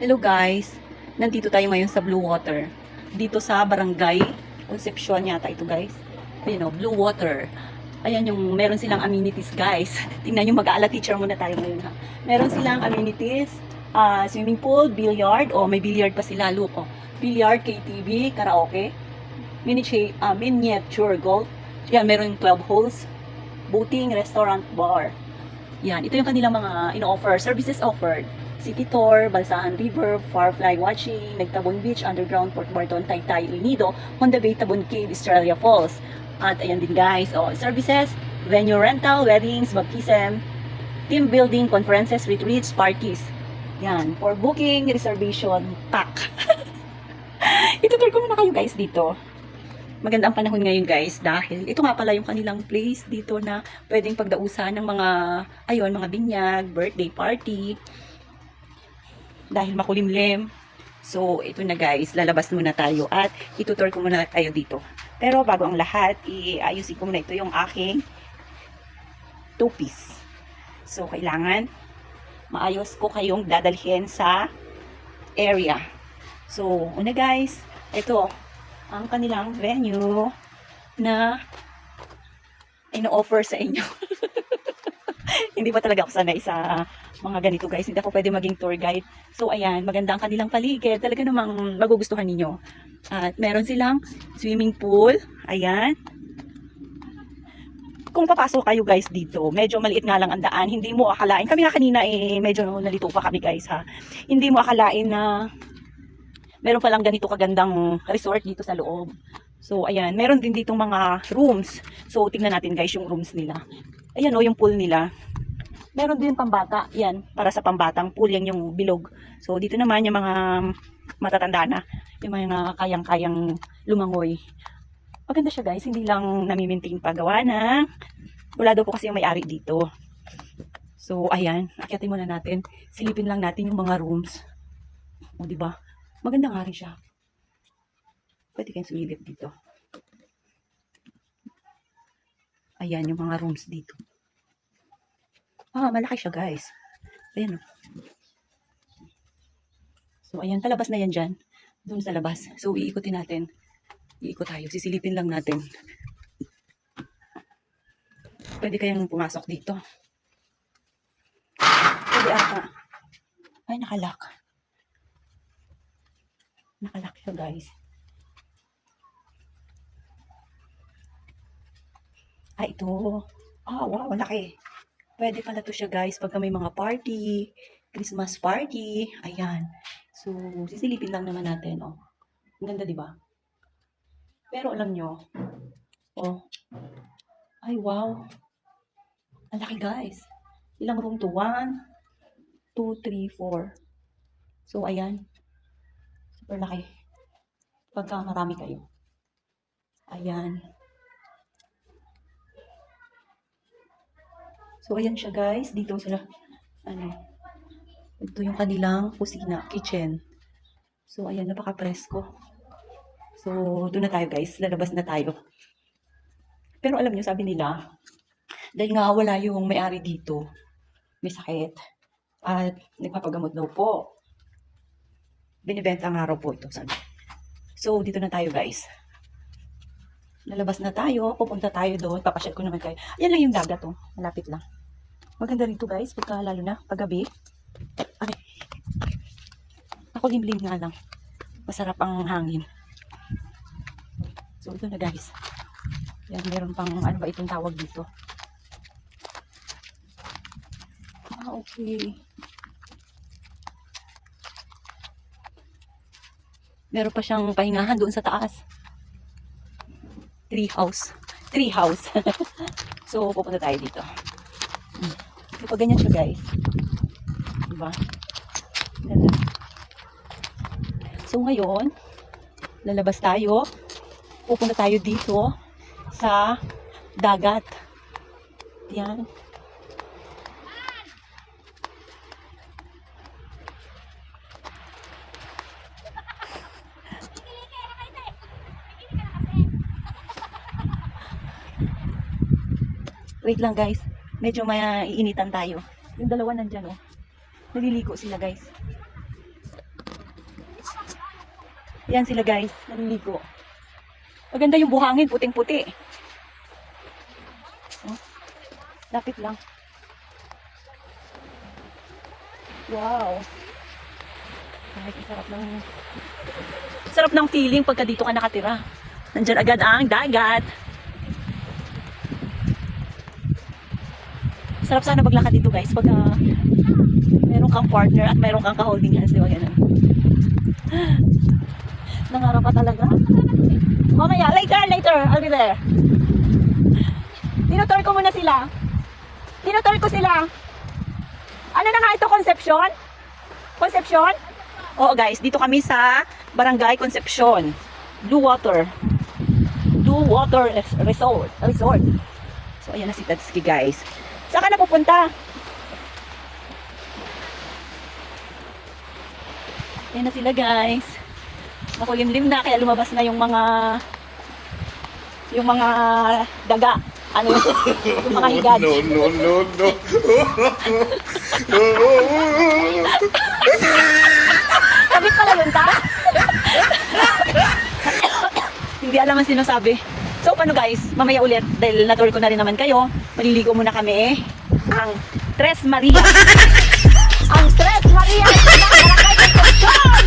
Hello guys, nandito tayo ngayon sa Blue Water. Dito sa Barangay Concepcion yata ito guys. You know, Blue Water. Ayan yung meron silang amenities guys. Tingnan yung mag-aala teacher muna tayo ngayon ha. Meron silang amenities, ah, swimming pool, billiard, o may billiard pa sila, look oh. Billiard, KTV, karaoke, miniature, ah, miniature golf. Yan, meron 12 holes, boating, restaurant, bar. Yan, ito yung kanilang mga in-offer, services offered. City Tour, Balsahan River, Firefly Watching, Nagtabon Beach, Underground, Port Barton, Taytay, El Nido, Honda Bay, Tabon Cave, Australia Falls. At ayan din guys, oh, services, venue rental, weddings, baptism, team building, conferences, retreats, parties. Yan, for booking, reservation, pack. Itutur ko muna kayo guys dito. Maganda ang panahon ngayon guys dahil ito nga pala yung kanilang place dito na pwedeng pagdausan ng mga ayun, mga binyag, birthday party. Dahil makulimlim. So, ito na guys, lalabas muna tayo at itutur ko muna tayo dito. Pero bago ang lahat, iayusin ko muna ito yung aking two-piece. So, kailangan maayos ko kayong dadalhin sa area. So, una guys, ito ang kanilang venue na ino-offer sa inyo. Hindi pa talaga ako sanay sa mga ganito guys. Hindi ako pwede maging tour guide. So, ayan, maganda ang kanilang paligid. Talaga namang magugustuhan ninyo. At meron silang swimming pool. Ayan. Kung papasok kayo guys dito, medyo maliit nga lang ang daan. Hindi mo akalain. Kami nga kanina eh, medyo nalito pa kami guys ha. Hindi mo akalain na meron palang ganito kagandang resort dito sa loob. So, ayan. Meron din ditong mga rooms. So, tingnan natin guys yung rooms nila. Ayan o, yung pool nila. Meron din pambata. Yan, para sa pambatang pool. Yan yung bilog. So, dito naman yung mga matatanda na. Yung mga kayang-kayang lumangoy. Maganda siya guys. Hindi lang namimintain pa gawa na. Wala daw po kasi yung may-ari dito. So, ayan. Akyatin muna natin. Silipin lang natin yung mga rooms. O, di ba? Maganda nga rin siya. Pwede kayong sumilip dito. Ayan, yung mga rooms dito. Ah, malaki siya, guys. Ayan, oh. So, ayan, palabas na yan dyan. Doon sa labas. So, iikutin natin. Iikot tayo. Sisilipin lang natin. Pwede kayang pumasok dito. Pwede ata. Ay, nakalak. Nakalak siya, guys. Ah, ito. Ah, wow, laki. Pwede pala to siya, guys, pagka may mga party, Christmas party. Ayan. So, sisilipin lang naman natin, oh. Ang ganda, di ba? Pero alam nyo, oh, ay, wow. Ang laki, guys. Ilang room to? One, two, three, four. So, ayan. Super laki. Pagka marami kayo. Ayan. So, ayan siya guys. Dito sila, ano, ito yung kanilang kusina, kitchen. So, ayan, napaka-presko. So, doon na tayo guys. Lalabas na tayo. Pero alam nyo, sabi nila, dahil nga wala yung may-ari dito, may sakit, at nagpapagamot daw po. Binibenta nga raw po ito, sabi. So, dito na tayo guys. Lalabas na tayo, pupunta tayo doon, papasyal ko naman kayo. Ayan lang yung dagat, oh. Malapit lang. Maganda rito guys, pagka lalo na, paggabi. Ay, ako limlim nga lang. Masarap ang hangin. So, ito na guys. Yan, meron pang, ano ba itong tawag dito? Ah, okay. Meron pa siyang pahingahan doon sa taas. Tree house. Tree house. so, pupunta tayo dito. Kapag ganyan siya, guys. Diba? Ganda. So, ngayon, lalabas tayo. Pupunta tayo dito sa dagat. Yan. Wait lang guys. Medyo maiinitan tayo. Yung dalawa nandyan oh. Naliligo sila guys. Yan sila guys, naliligo. Maganda yung buhangin, puting-puti. Oh, lapit lang. Wow. Ang sarap ng sarap ng feeling pagka dito ka nakatira. Nandyan agad ang dagat. Sarap sana maglakad dito guys pag ah, meron kang partner at meron kang ka-holding hands. Di ba ganun? Nangarap ka talaga? Mamaya, later, later. I'll be there. Tinutur ko muna sila. Tinutur ko sila. Ano na nga ito, Concepcion? Concepcion? Oo guys, dito kami sa Barangay Concepcion. Blue Water. Blue Water Res- Resort. Resort. So ayan na si Tatsuki guys. Saan ka na pupunta? Ayan na sila guys. Makulimlim na kaya lumabas na yung mga yung mga daga. Ano yun? yung mga higad. No, no, no, no. Sabit pala yun, ta? Hindi alam ang sinasabi. So, paano guys? Mamaya ulit, dahil na-tour ko na rin naman kayo, maliligo muna kami eh. Ang Tres Maria. ang Tres Maria! ng Barangay Concepcion!